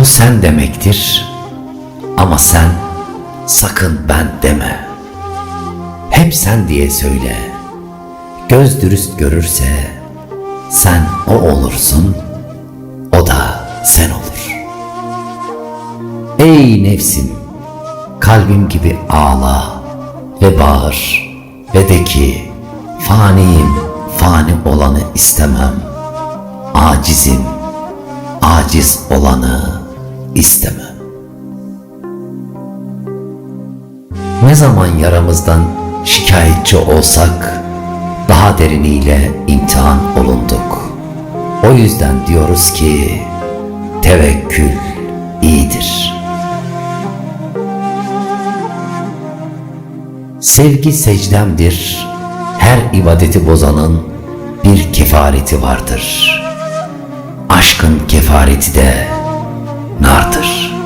O sen demektir ama sen sakın ben deme. Hep sen diye söyle. Göz dürüst görürse sen o olursun, o da sen olur. Ey nefsim, kalbim gibi ağla ve bağır ve de ki faniyim, fani olanı istemem. Acizim, aciz olanı istemem. Ne zaman yaramızdan şikayetçi olsak daha deriniyle imtihan olunduk. O yüzden diyoruz ki tevekkül iyidir. Sevgi secdemdir. Her ibadeti bozanın bir kefareti vardır. Aşkın kefareti de nardır.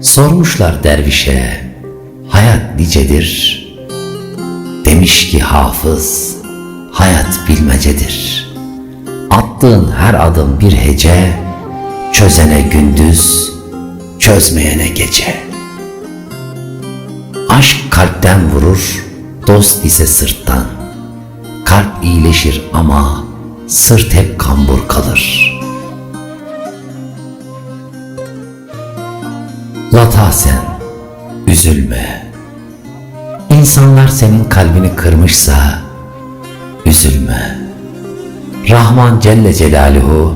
Sormuşlar dervişe, hayat nicedir? Demiş ki hafız, hayat bilmecedir. Attığın her adım bir hece, çözene gündüz, çözmeyene gece. Aşk kalpten vurur, dost ise sırttan. İyileşir ama sırt hep kambur kalır.'' Lata sen, üzülme. İnsanlar senin kalbini kırmışsa, üzülme. Rahman Celle Celaluhu,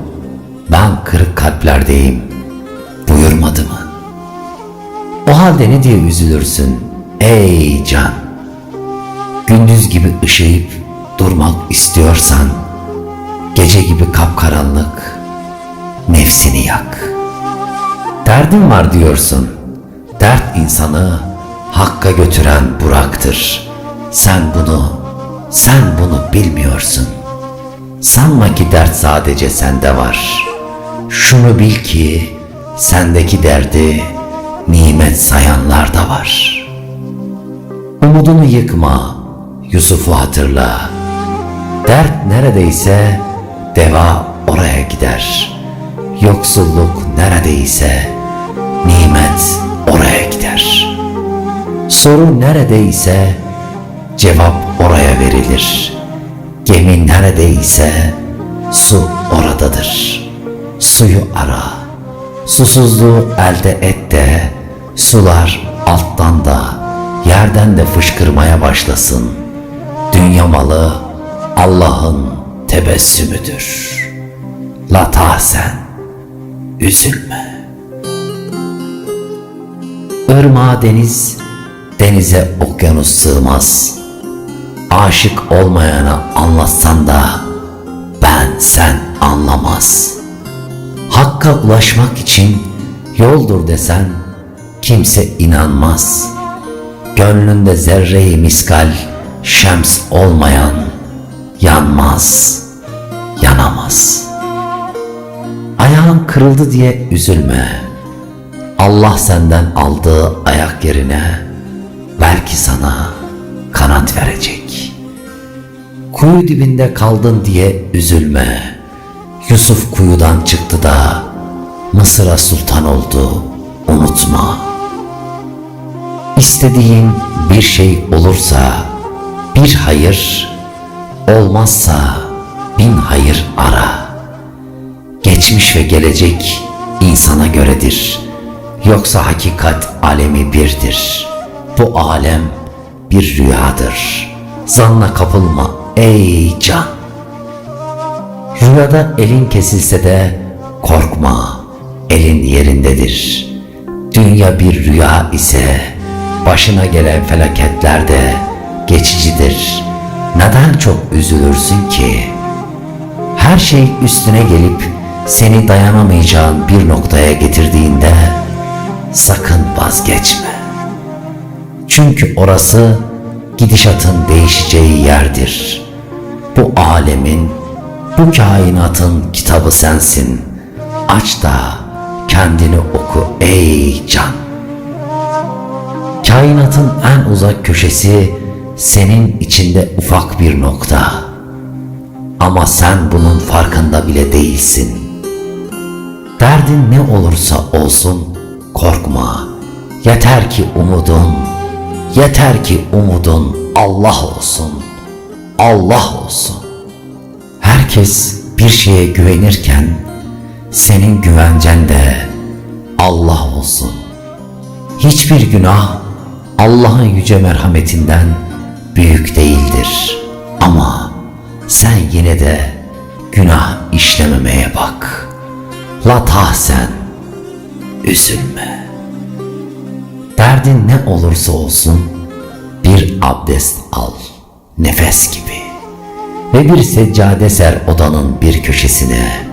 ben kırık kalplerdeyim, buyurmadı mı? O halde ne diye üzülürsün ey can? Gündüz gibi ışıyıp durmak istiyorsan, gece gibi kapkaranlık, nefsini yak.'' Derdin var diyorsun. Dert insanı hakka götüren Burak'tır. Sen bunu, sen bunu bilmiyorsun. Sanma ki dert sadece sende var. Şunu bil ki sendeki derdi nimet sayanlar da var. Umudunu yıkma, Yusuf'u hatırla. Dert neredeyse deva oraya gider. Yoksulluk neredeyse nimet oraya gider. Soru neredeyse cevap oraya verilir. Gemi neredeyse su oradadır. Suyu ara. Susuzluğu elde et de sular alttan da yerden de fışkırmaya başlasın. Dünya malı Allah'ın tebessümüdür. La tahsen, üzülme. Irmağa deniz, denize okyanus sığmaz. Aşık olmayana anlatsan da ben sen anlamaz. Hakka ulaşmak için yoldur desen kimse inanmaz. Gönlünde zerreyi miskal şems olmayan yanmaz, yanamaz. Ayağın kırıldı diye üzülme.'' Allah senden aldığı ayak yerine belki sana kanat verecek. Kuyu dibinde kaldın diye üzülme. Yusuf kuyudan çıktı da Mısır'a sultan oldu. Unutma. İstediğin bir şey olursa bir hayır, olmazsa bin hayır ara. Geçmiş ve gelecek insana göredir.'' Yoksa hakikat alemi birdir. Bu alem bir rüyadır. Zanla kapılma ey can. Rüyada elin kesilse de korkma. Elin yerindedir. Dünya bir rüya ise başına gelen felaketler de geçicidir. Neden çok üzülürsün ki? Her şey üstüne gelip seni dayanamayacağın bir noktaya getirdiğinde sakın vazgeçme. Çünkü orası gidişatın değişeceği yerdir. Bu alemin, bu kainatın kitabı sensin. Aç da kendini oku ey can. Kainatın en uzak köşesi senin içinde ufak bir nokta. Ama sen bunun farkında bile değilsin. Derdin ne olursa olsun korkma. Yeter ki umudun, yeter ki umudun Allah olsun. Allah olsun. Herkes bir şeye güvenirken senin güvencen de Allah olsun. Hiçbir günah Allah'ın yüce merhametinden büyük değildir. Ama sen yine de günah işlememeye bak. La tahsen, üzülme. Derdin ne olursa olsun bir abdest al, nefes gibi. Ve bir seccade ser odanın bir köşesine.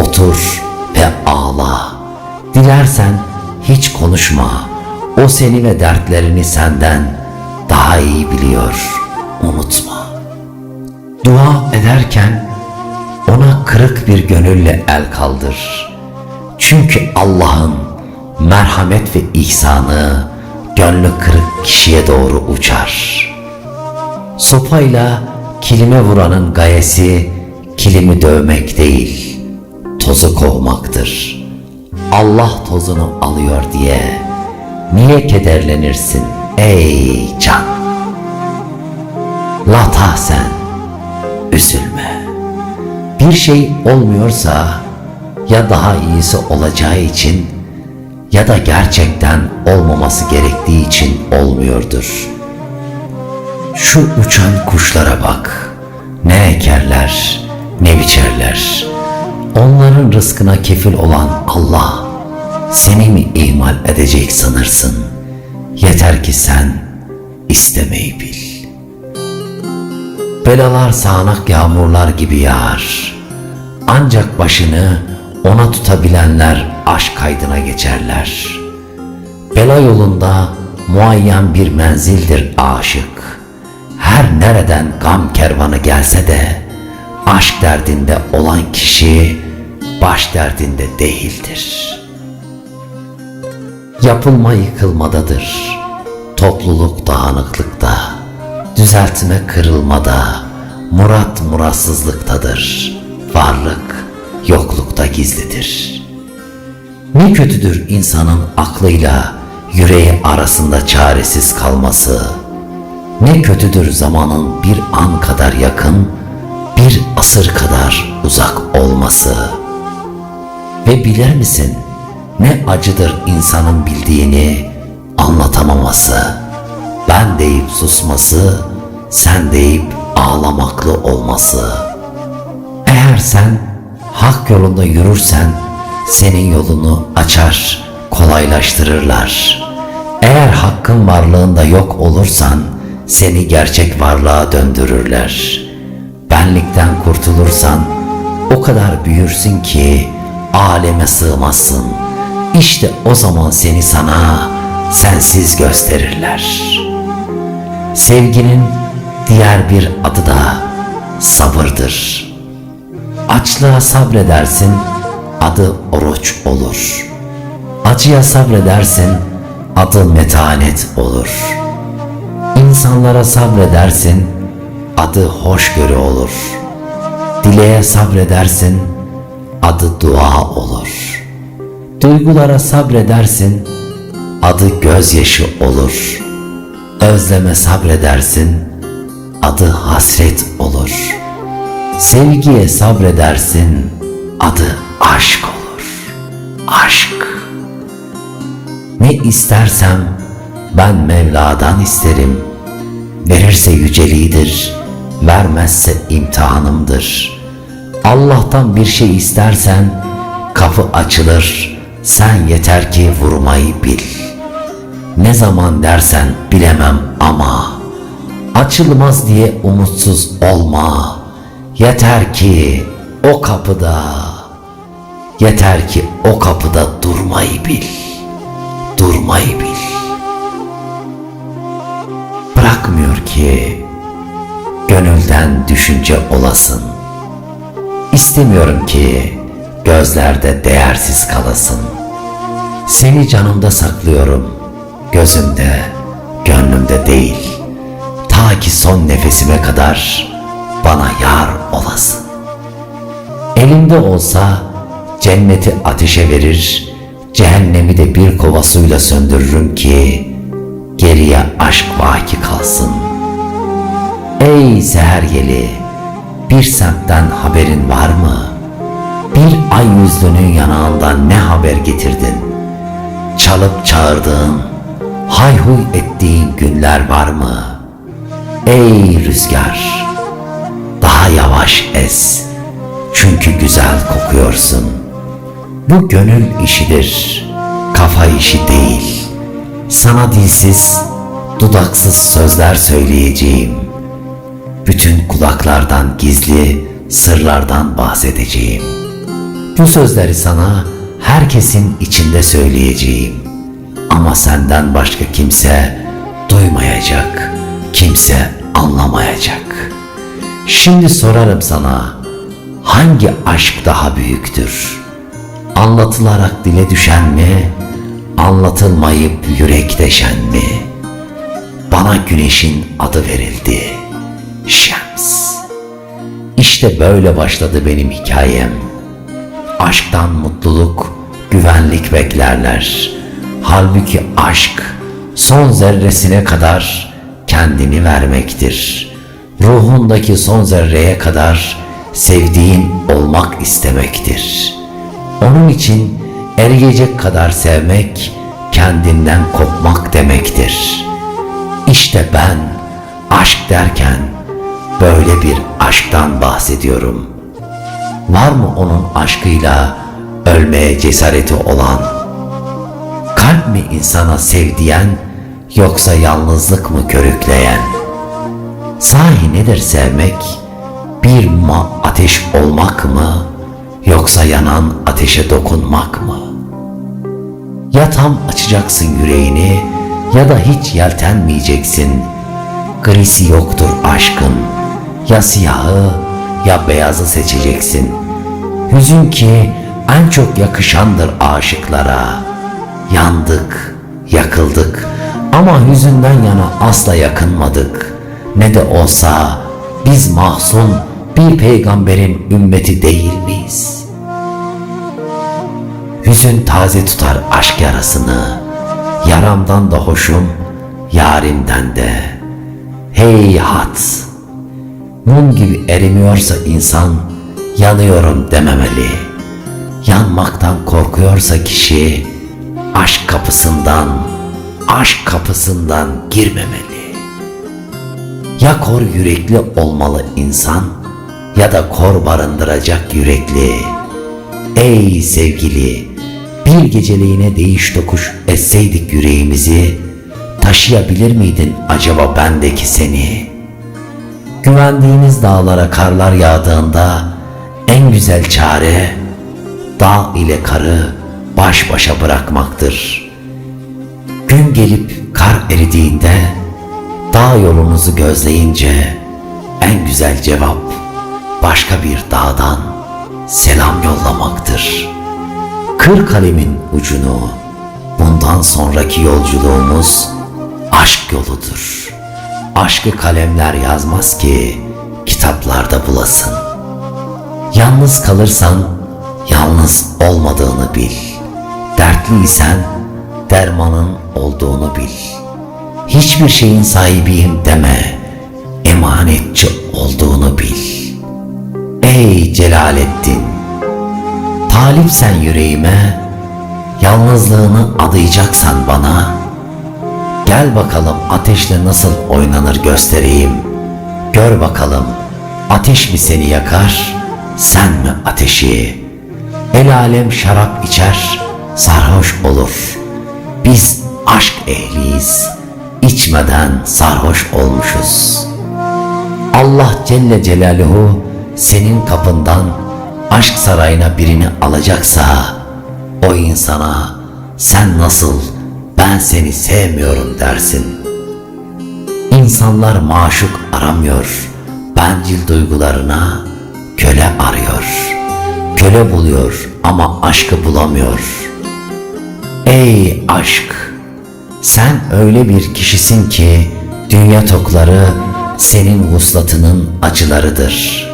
Otur ve ağla. Dilersen hiç konuşma. O seni ve dertlerini senden daha iyi biliyor. Unutma. Dua ederken ona kırık bir gönülle el kaldır. Çünkü Allah'ın merhamet ve ihsanı gönlü kırık kişiye doğru uçar. Sopayla kilime vuranın gayesi kilimi dövmek değil, tozu kovmaktır. Allah tozunu alıyor diye niye kederlenirsin ey can? La tahsen, üzülme. Bir şey olmuyorsa ya daha iyisi olacağı için ya da gerçekten olmaması gerektiği için olmuyordur. Şu uçan kuşlara bak. Ne ekerler, ne biçerler. Onların rızkına kefil olan Allah seni mi ihmal edecek sanırsın? Yeter ki sen istemeyi bil. Belalar sağanak yağmurlar gibi yağar. Ancak başını ona tutabilenler aşk kaydına geçerler. Bela yolunda muayyen bir menzildir aşık. Her nereden gam kervanı gelse de aşk derdinde olan kişi baş derdinde değildir. Yapılma yıkılmadadır. Topluluk dağınıklıkta, düzeltme kırılmada, murat muratsızlıktadır. Varlık yoklukta gizlidir. Ne kötüdür insanın aklıyla yüreği arasında çaresiz kalması. Ne kötüdür zamanın bir an kadar yakın, bir asır kadar uzak olması. Ve bilir misin ne acıdır insanın bildiğini anlatamaması. Ben deyip susması, sen deyip ağlamaklı olması. Eğer sen hak yolunda yürürsen senin yolunu açar, kolaylaştırırlar. Eğer hakkın varlığında yok olursan seni gerçek varlığa döndürürler. Benlikten kurtulursan o kadar büyürsün ki aleme sığmazsın. İşte o zaman seni sana sensiz gösterirler. Sevginin diğer bir adı da sabırdır. Açlığa sabredersin, adı oruç olur. Acıya sabredersin, adı metanet olur. İnsanlara sabredersin, adı hoşgörü olur. Dileğe sabredersin, adı dua olur. Duygulara sabredersin, adı gözyaşı olur. Özleme sabredersin, adı hasret olur. Sevgiye sabredersin, adı aşk olur. Aşk. Ne istersem ben Mevla'dan isterim. Verirse yüceliğidir, vermezse imtihanımdır. Allah'tan bir şey istersen kapı açılır, sen yeter ki vurmayı bil. Ne zaman dersen bilemem ama açılmaz diye umutsuz olma. Yeter ki o kapıda, yeter ki o kapıda durmayı bil. Durmayı bil. Bırakmıyor ki gönülden düşünce olasın. İstemiyorum ki gözlerde değersiz kalasın. Seni canımda saklıyorum, gözümde, gönlümde değil. Ta ki son nefesime kadar bana yar olasın. Elimde olsa cenneti ateşe verir, cehennemi de bir kova suyla söndürürüm ki geriye aşk vaki kalsın. Ey seher yeli, bir semtten haberin var mı? Bir ay yüzlünün yanağından ne haber getirdin? Çalıp çağırdığın, hayhuy ettiğin günler var mı? Ey rüzgar, daha yavaş es, çünkü güzel kokuyorsun. Bu gönül işidir, kafa işi değil. Sana dilsiz, dudaksız sözler söyleyeceğim. Bütün kulaklardan gizli sırlardan bahsedeceğim. Bu sözleri sana herkesin içinde söyleyeceğim. Ama senden başka kimse duymayacak, kimse anlamayacak. Şimdi sorarım sana, hangi aşk daha büyüktür? Anlatılarak dile düşen mi, anlatılmayıp yürek deşen mi? Bana güneşin adı verildi, Şems. İşte böyle başladı benim hikayem. Aşktan mutluluk, güvenlik beklerler. Halbuki aşk son zerresine kadar kendini vermektir. Ruhundaki son zerreye kadar sevdiğin olmak istemektir. Onun için eriyecek kadar sevmek, kendinden kopmak demektir. İşte ben aşk derken böyle bir aşktan bahsediyorum. Var mı onun aşkıyla ölmeye cesareti olan? Kalp mi insana sev diyen yoksa yalnızlık mı körükleyen? Sahi nedir sevmek? Bir ma ateş olmak mı yoksa yanan ateşe dokunmak mı? Ya tam açacaksın yüreğini ya da hiç yeltenmeyeceksin. Grisi yoktur aşkın. Ya siyahı ya beyazı seçeceksin. Hüzün ki en çok yakışandır aşıklara. Yandık, yakıldık ama hüzünden yana asla yakınmadık. Ne de olsa biz mahzun bir peygamberin ümmeti değil miyiz? Hüzün taze tutar aşk yarasını. Yaramdan da hoşum, yarimden de. Hey hat! Mum gibi erimiyorsa insan, yanıyorum dememeli. Yanmaktan korkuyorsa kişi, aşk kapısından, aşk kapısından girmemeli. Ya kor yürekli olmalı insan, ya da kor barındıracak yürekli. Ey sevgili, bir geceliğine değiş tokuş etseydik yüreğimizi, taşıyabilir miydin acaba bendeki seni? Güvendiğiniz dağlara karlar yağdığında en güzel çare dağ ile karı baş başa bırakmaktır. Gün gelip kar eridiğinde dağ yolunuzu gözleyince en güzel cevap başka bir dağdan selam yollamaktır. Kır kalemin ucunu bundan sonraki yolculuğumuz aşk yoludur. Aşkı kalemler yazmaz ki kitaplarda bulasın. Yalnız kalırsan yalnız olmadığını bil. Dertliysen dermanın olduğunu bil. Hiçbir şeyin sahibiyim deme. Emanetçi olduğunu bil. Ey Celalettin! Talipsen yüreğime, yalnızlığını adayacaksan bana, gel bakalım ateşle nasıl oynanır göstereyim. Gör bakalım ateş mi seni yakar, sen mi ateşi? El alem şarap içer, sarhoş olur. Biz aşk ehliyiz, içmeden sarhoş olmuşuz. Allah Celle Celaluhu senin kapından aşk sarayına birini alacaksa o insana sen nasıl ben seni sevmiyorum dersin. İnsanlar maşuk aramıyor, bencil duygularına köle arıyor. Köle buluyor ama aşkı bulamıyor. Ey aşk! Sen öyle bir kişisin ki dünya tokları senin vuslatının acılarıdır.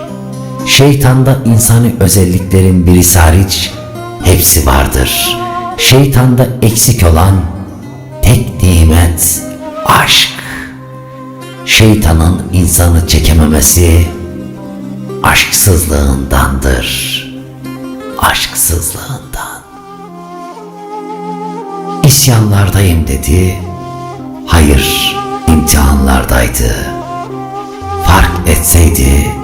Şeytanda insani özelliklerin birisi hariç hepsi vardır. Şeytanda eksik olan tek nimet aşk. Şeytanın insanı çekememesi aşksızlığındandır. Aşksızlığından. İsyanlardayım dedi. Hayır, imtihanlardaydı. Fark etseydi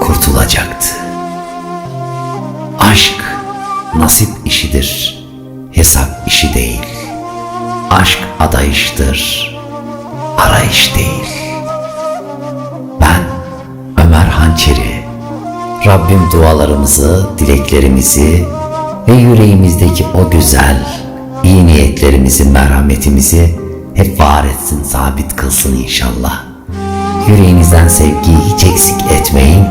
kurtulacaktı. Aşk nasip işidir, hesap işi değil. Aşk adayıştır, arayış değil. Ben Ömer Hançeri. Rabbim dualarımızı, dileklerimizi ve yüreğimizdeki o güzel, iyi niyetlerimizi, merhametimizi hep var etsin, sabit kılsın inşallah. Yüreğinizden sevgiyi hiç eksik etmeyin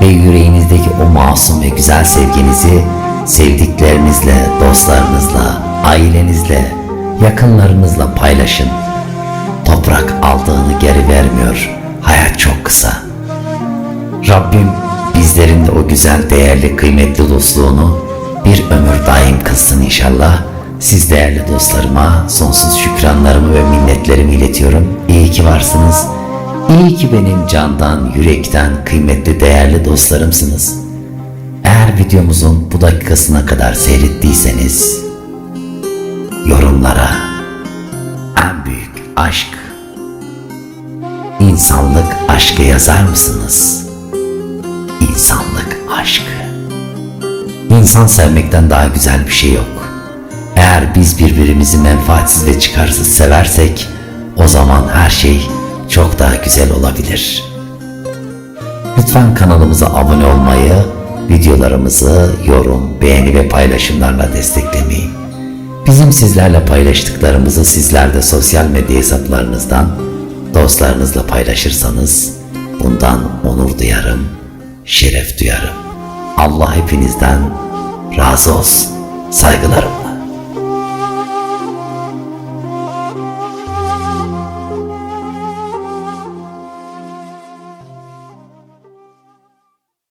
ve yüreğinizdeki o masum ve güzel sevginizi sevdiklerinizle, dostlarınızla, ailenizle, yakınlarınızla paylaşın. Toprak aldığını geri vermiyor. Hayat çok kısa. Rabbim bizlerin de o güzel, değerli, kıymetli dostluğunu bir ömür daim kılsın inşallah. Siz değerli dostlarıma sonsuz şükranlarımı ve minnetlerimi iletiyorum. İyi ki varsınız. İyi ki benim candan, yürekten kıymetli, değerli dostlarımsınız. Eğer videomuzun bu dakikasına kadar seyrettiyseniz yorumlara en büyük aşk insanlık aşkı yazar mısınız? İnsanlık aşkı. İnsan sevmekten daha güzel bir şey yok. Eğer biz birbirimizi menfaatsiz ve çıkarsız seversek o zaman her şey çok daha güzel olabilir. Lütfen kanalımıza abone olmayı, videolarımızı yorum, beğeni ve paylaşımlarla desteklemeyi. Bizim sizlerle paylaştıklarımızı sizler de sosyal medya hesaplarınızdan dostlarınızla paylaşırsanız bundan onur duyarım, şeref duyarım. Allah hepinizden razı olsun. Saygılarım.